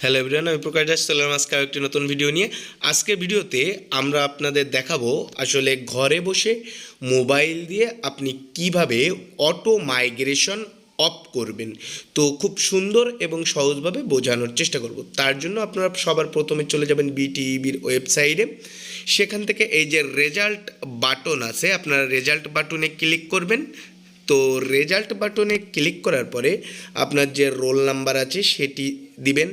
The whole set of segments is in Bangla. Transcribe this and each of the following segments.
হ্যালো এভরিওয়ান আমি প্রকাশ দাস চললাম আজকে একটি নতুন ভিডিও নিয়ে। আজকের ভিডিওতে আমরা আপনাদের দেখাবো আসলে ঘরে বসে মোবাইল দিয়ে আপনি কীভাবে অটো মাইগ্রেশন অফ করবেন। তো খুব সুন্দর এবং সহজভাবে বোঝানোর চেষ্টা করব। তার জন্য আপনারা সবার প্রথমে চলে যাবেন বিটিভির ওয়েবসাইটে সেখান থেকে এই যে রেজাল্ট বাটন আছে, আপনারা রেজাল্ট বাটনে ক্লিক করবেন। তো রেজাল্ট বাটনে ক্লিক করার পরে আপনার যে রোল নাম্বার আছে, সেটি দিবেন।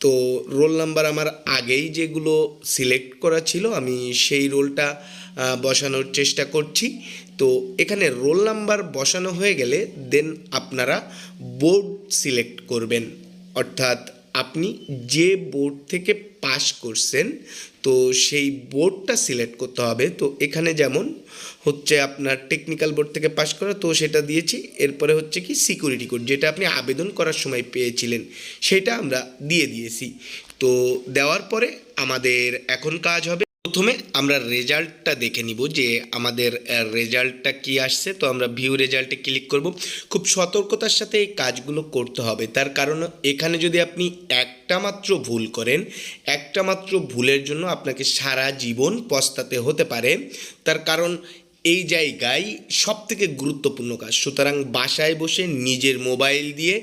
তো রোল নাম্বার আমার আগেই যেগুলো সিলেক্ট করা ছিল, আমি সেই রোলটা বসানোর চেষ্টা করছি। তো এখানে রোল নাম্বার বসানো হয়ে গেলে, দেন আপনারা বোর্ড সিলেক্ট করবেন। অর্থাৎ আপনি যে বোর্ড থেকে পাস করছেন, তো সেই বোর্ডটা সিলেক্ট করতে হবে। তো এখানে যেমন হচ্ছে আপনার টেকনিক্যাল বোর্ড থেকে পাস করা, তো সেটা দিয়েছি। এরপরে হচ্ছে কি সিকিউরিটি কোড যেটা আপনি আবেদন করার সময় পেয়েছিলেন, সেটা আমরা দিয়ে দিয়েছি। তো দেওয়ার পরে আমাদের এখন কাজ হবে প্রথমে আমরা রেজাল্টটা দেখে নিব যে আমাদের রেজাল্টটা কি আসছে। তো আমরা ভিউ রেজাল্টে ক্লিক করব। খুব সতর্কতার সাথে এই কাজগুলো করতে হবে। তার কারণ এখানে যদি আপনি একটা মাত্র ভুল করেন, একটা মাত্র ভুলের জন্য আপনাকে সারা জীবন পস্তাতে হতে পারে। তার কারণ এই জায়গায় সব থেকে গুরুত্বপূর্ণ কাজ, সুতরাং বাসায় বসে নিজের মোবাইল দিয়ে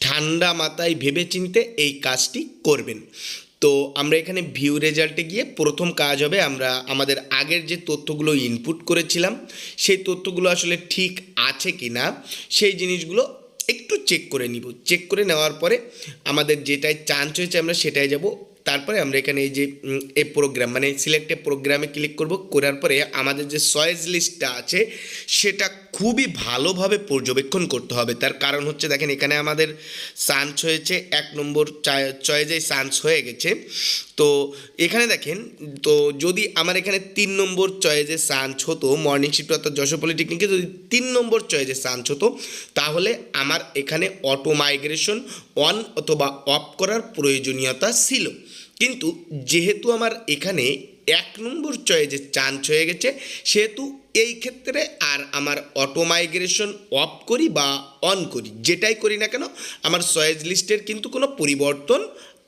ঠান্ডা মাথায় ভেবেচিন্তে এই কাজটি করবেন। তো আমরা এখানে ভিউ রেজাল্টে গিয়ে প্রথম কাজ হবে আমরা আমাদের আগের যে তথ্যগুলো ইনপুট করেছিলাম, সেই তথ্যগুলো আসলে ঠিক আছে কি না সেই জিনিসগুলো একটু চেক করে নিব। চেক করে নেওয়ার পরে আমাদের যেটাই চান্স হয়েছে আমরা সেটাই যাব তারপরে আমরা এখানে এই যে এ প্রোগ্রাম মানে সিলেক্টে প্রোগ্রামে ক্লিক করব, করার পরে আমাদের যে চয়েস লিস্টটা আছে, সেটা খুবই ভালোভাবে পর্যবেক্ষণ করতে হবে। তার কারণ হচ্ছে দেখেন, এখানে আমাদের সান্স হয়েছে, এক নম্বর চয়েসে চান্স হয়ে গেছে। তো এখানে দেখেন, তো যদি আমার এখানে তিন নম্বর চয়েসে সান্স হতো মর্নিং শিফট অর্থাৎ যশোর পলিটেকনিকে যদি তিন নম্বর চয়েসে সান্স হতো, তাহলে আমার এখানে অটো মাইগ্রেশন অন অথবা অফ করার প্রয়োজনীয়তা ছিল। কিন্তু যেহেতু আমার এখানে এক নম্বর চয়েসে চান্স হয়ে গেছে, সেহেতু এই ক্ষেত্রে আর আমার অটো মাইগ্রেশন অফ করি বা অন করি, যেটাই করি না কেন, আমার সয়েজ লিস্টের কিন্তু কোনো পরিবর্তন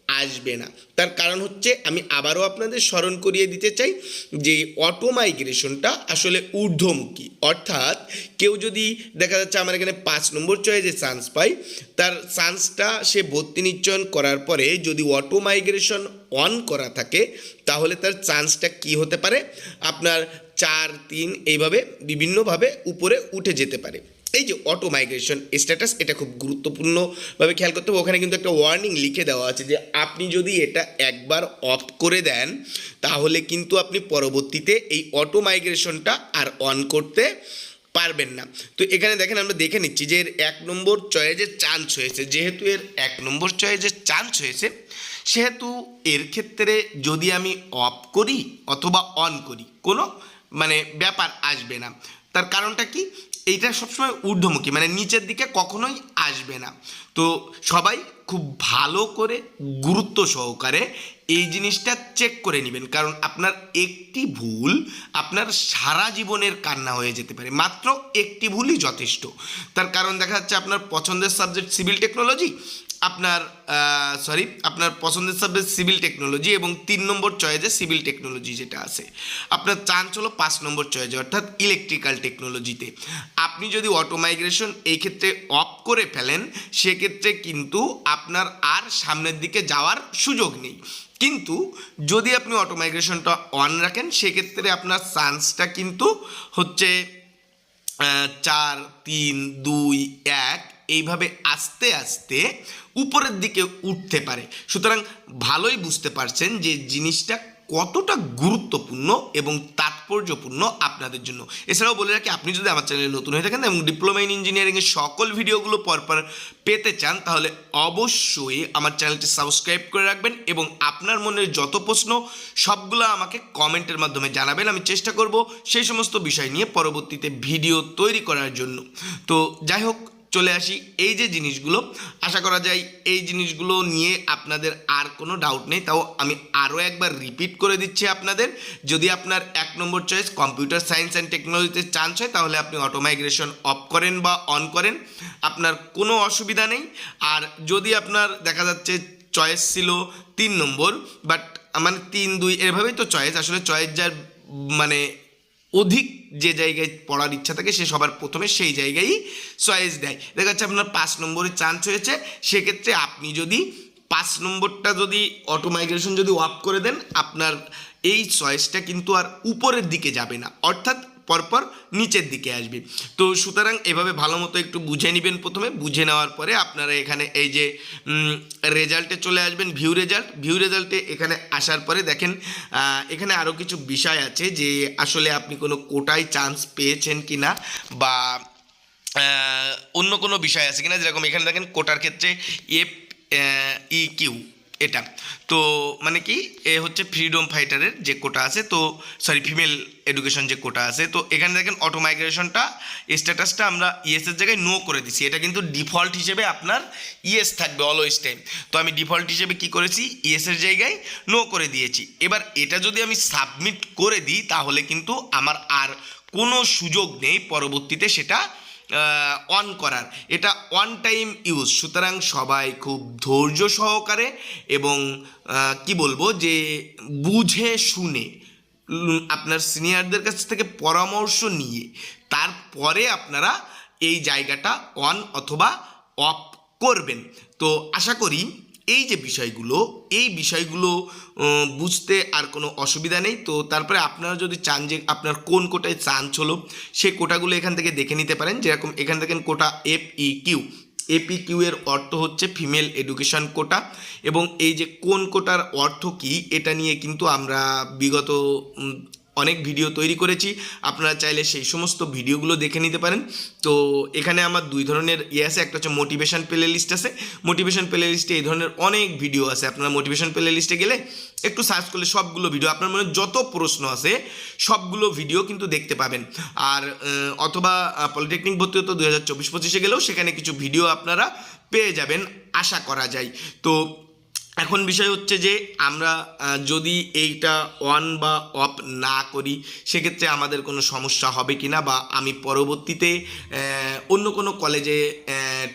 আসবে না। তার কারণ হচ্ছে আমি আবারও আপনাদের স্মরণ করিয়ে দিতে চাই যে অটো মাইগ্রেশনটা আসলে ঊর্ধ্বমুখী। অর্থাৎ কেউ যদি দেখা যাচ্ছে আমার এখানে পাঁচ নম্বর চয়েসে চান্স পাই তার চান্সটা সে ভর্তি নিশ্চয়ন করার পরে যদি অটো মাইগ্রেশন অন করা থাকে, তাহলে তার চান্সটা কি হতে পারে? আপনার চার, তিন এইভাবে বিভিন্নভাবে উপরে উঠে যেতে পারে। এই যে অটো মাইগ্রেশন স্ট্যাটাস এটা খুব গুরুত্বপূর্ণভাবে খেয়াল করতে হবে। ওখানে কিন্তু একটা ওয়ার্নিং লিখে দেওয়া আছে যে, আপনি যদি এটা একবার অফ করে দেন, তাহলে কিন্তু আপনি পরবর্তীতে এই অটো মাইগ্রেশনটা আর অন করতে পারবেন না। তো এখানে দেখেন আমরা দেখে নিচ্ছি যে, এর এক নম্বর চয়েজের চান্স হয়েছে, যেহেতু এর এক নম্বর চয়েজের চান্স হয়েছে, সেহেতু এর ক্ষেত্রে যদি আমি অফ করি অথবা অন করি, কোনো মানে ব্যাপার আসবে না। তার কারণটা কি? এইটা সবসময় ঊর্ধ্বমুখী মানে নিচের দিকে কখনোই আসবে না। তো সবাই খুব ভালো করে গুরুত্ব সহকারে এই জিনিসটা চেক করে নেবেন। কারণ আপনার একটি ভুল, আপনার সারা জীবনের কান্না হয়ে যেতে পারে। মাত্র একটি ভুলই যথেষ্ট। তার কারণ দেখা যাচ্ছে আপনার পছন্দের সাবজেক্ট সিভিল টেকনোলজি আপনার সরি আপনার পছন্দের সাবজেক্ট সিভিল টেকনোলজি এবং তিন নম্বর চয়েজে সিভিল টেকনোলজি যেটা আছে। আপনার চান্স হলো পাঁচ নম্বর চয়েজে অর্থাৎ ইলেকট্রিক্যাল টেকনোলজিতে আপনি যদি অটো মাইগ্রেশন এই ক্ষেত্রে অফ করে ফেলেন, সেক্ষেত্রে কিন্তু আপনার আর সামনের দিকে যাওয়ার সুযোগ নেই। কিন্তু যদি আপনি অটো মাইগ্রেশনটা অন রাখেন, সেক্ষেত্রে আপনার চান্সটা কিন্তু হচ্ছে চার, তিন, দুই, এক এইভাবে আস্তে আস্তে উপরের দিকে উঠতে পারে। সুতরাং ভালোই বুঝতে পারছেন যে জিনিসটা কতটা গুরুত্বপূর্ণ এবং তাৎপর্যপূর্ণ আপনাদের জন্য। এছাড়াও বলে রাখি, আপনি যদি আমার চ্যানেলে নতুন হয়ে থাকেন এবং ডিপ্লোমা ইন ইঞ্জিনিয়ারিংয়ের সকল ভিডিওগুলো পরপর পেতে চান, তাহলে অবশ্যই আমার চ্যানেলটি সাবস্ক্রাইব করে রাখবেন এবং আপনার মনের যত প্রশ্ন, সবগুলো আমাকে কমেন্টের মাধ্যমে জানাবেন। আমি চেষ্টা করব সেই সমস্ত বিষয় নিয়ে পরবর্তীতে ভিডিও তৈরি করার জন্য। তো যাই হোক চলে আসি। এই যে জিনিসগুলো, আশা করা যায় এই জিনিসগুলো নিয়ে আপনাদের আর কোনো ডাউট নেই। তাও আমি আরও একবার রিপিট করে দিচ্ছি আপনাদের। যদি আপনার এক নম্বর চয়েস কম্পিউটার সায়েন্স অ্যান্ড টেকনোলজিতে চান্স হয়, তাহলে আপনি অটোমাইগ্রেশন অফ করেন বা অন করেন। আপনার কোনো অসুবিধা নেই। আর যদি আপনার দেখা যাচ্ছে চয়েস ছিল তিন নম্বর বাট মানে তিন, দুই, এভাবেই তো চয়েস আসলে চয়েস যার মানে অধিক যে জায়গায় পড়ার ইচ্ছা থাকে সে সবার প্রথমে সেই জায়গায়ই চয়েস দেয়। দেখা যাচ্ছে আপনার পাঁচ নম্বরে চান্স হয়েছে, সেক্ষেত্রে আপনি যদি পাঁচ নম্বরটা যদি অটোমাইগ্রেশন যদি অফ করে দেন, আপনার এই চয়েসটা কিন্তু আর উপরের দিকে যাবে না। অর্থাৎ পরপর নিচের দিকে আসবে। তো সুতরাং এভাবে ভালো মতো একটু বুঝে নেবেন প্রথমে। বুঝে নেওয়ার পরে আপনারা এখানে এই যে রেজাল্টে চলে আসবেন ভিউ রেজাল্ট ভিউ রেজাল্টে এখানে আসার পরে দেখেন এখানে আরও কিছু বিষয় আছে যে আসলে আপনি কোনো কোটায় চান্স পেয়েছেন কি না বা অন্য কোনো বিষয় আছে কিনা? যেরকম এখানে দেখেন কোটার ক্ষেত্রে এফ ই কিউ এটা। তো মানে কি, এ হচ্ছে ফ্রিডম ফাইটারের যে কোটা আছে, তো সরি ফিমেল এডুকেশন যে কোটা আছে, তো এখানে দেখেন অটো মাইগ্রেশনটা স্ট্যাটাসটা আমরা ইএসের জায়গায় নো করে দিছি। এটা কিন্তু ডিফল্ট হিসেবে আপনার ইএস থাকবে অলওয়েজ টাইম তো আমি ডিফল্ট হিসেবে কি করেছি? ইএসের জায়গায় নো করে দিয়েছি। এবার এটা যদি আমি সাবমিট করে দিই, তাহলে কিন্তু আমার আর কোনো সুযোগ নেই পরবর্তীতে সেটা অন করার। এটা ওয়ান টাইম ইউজ সুতরাং সবাই খুব ধৈর্য সহকারে এবং কি বলব যে বুঝে শুনে আপনার সিনিয়রদের কাছ থেকে পরামর্শ নিয়ে, তারপরে আপনারা এই জায়গাটা অন অথবা অফ করবেন। তো আশা করি এই যে বিষয়গুলো, এই বিষয়গুলো বুঝতে আর কোনো অসুবিধা নেই। তো তারপরে আপনারা যদি চান যে আপনার কোন কোটায় চান্স হলো সেই কোটাগুলো এখান থেকে দেখে নিতে পারেন। যেরকম এখান থেকে quota F E Q AP Q এর অর্থ হচ্ছে ফিমেল এডুকেশন কোটা। এবং এই যে কোন কোটার অর্থ কি, এটা নিয়ে কিন্তু আমরা বিগত অনেক ভিডিও তৈরি করেছি। আপনারা চাইলে সেই সমস্ত ভিডিওগুলো দেখে নিতে পারেন। তো এখানে আমার দুই ধরনের ইয়ে আছে, একটা হচ্ছে মোটিভেশন প্লে লিস্ট আছে। মোটিভেশন প্লে লিস্টে এই ধরনের অনেক ভিডিও আছে। আপনারা মোটিভেশন প্লে লিস্টে গেলে একটু সার্চ করলে সবগুলো ভিডিও আপনার মনে যত প্রশ্ন আছে, সবগুলো ভিডিও কিন্তু দেখতে পাবেন। আর অথবা পলিটেকনিক ভর্তি হতো দু হাজার চব্বিশ পঁচিশে গেলেও সেখানে কিছু ভিডিও আপনারা পেয়ে যাবেন, আশা করা যায়। তো এখন বিষয় হচ্ছে যে আমরা যদি এইটা অন বা অফ না করি, সেক্ষেত্রে আমাদের কোনো সমস্যা হবে কি না বা আমি পরবর্তীতে অন্য কোনো কলেজে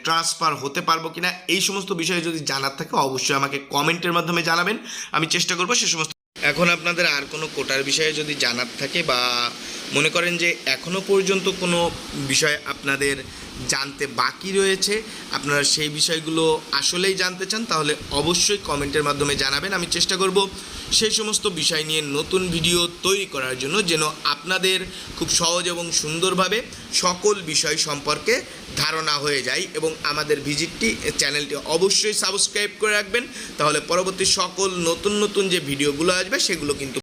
ট্রান্সফার হতে পারব কি না এই সমস্ত বিষয়ে যদি জানার থাকে, অবশ্যই আমাকে কমেন্টের মাধ্যমে জানাবেন। আমি চেষ্টা করব সে সমস্ত এখন আপনাদের আর কোনো কোটার বিষয়ে যদি জানার থাকে বা মনে করেন যে এখনও পর্যন্ত কোনো বিষয় আপনাদের জানতে বাকি রয়েছে? আপনারা সেই বিষয়গুলো আসলেই জানতে চান, তাহলে অবশ্যই কমেন্টের মাধ্যমে জানাবেন। আমি চেষ্টা করব সেই সমস্ত বিষয় নিয়ে নতুন ভিডিও তৈরি করার জন্য, যেন আপনাদের খুব সহজ এবং সুন্দরভাবে সকল বিষয় সম্পর্কে ধারণা হয়ে যায় এবং আমাদের ভিজিটটি, চ্যানেলটি অবশ্যই সাবস্ক্রাইব করে রাখবেন। তাহলে পরবর্তী সকল নতুন নতুন যে ভিডিওগুলো আসবে, সেগুলো কিন্তু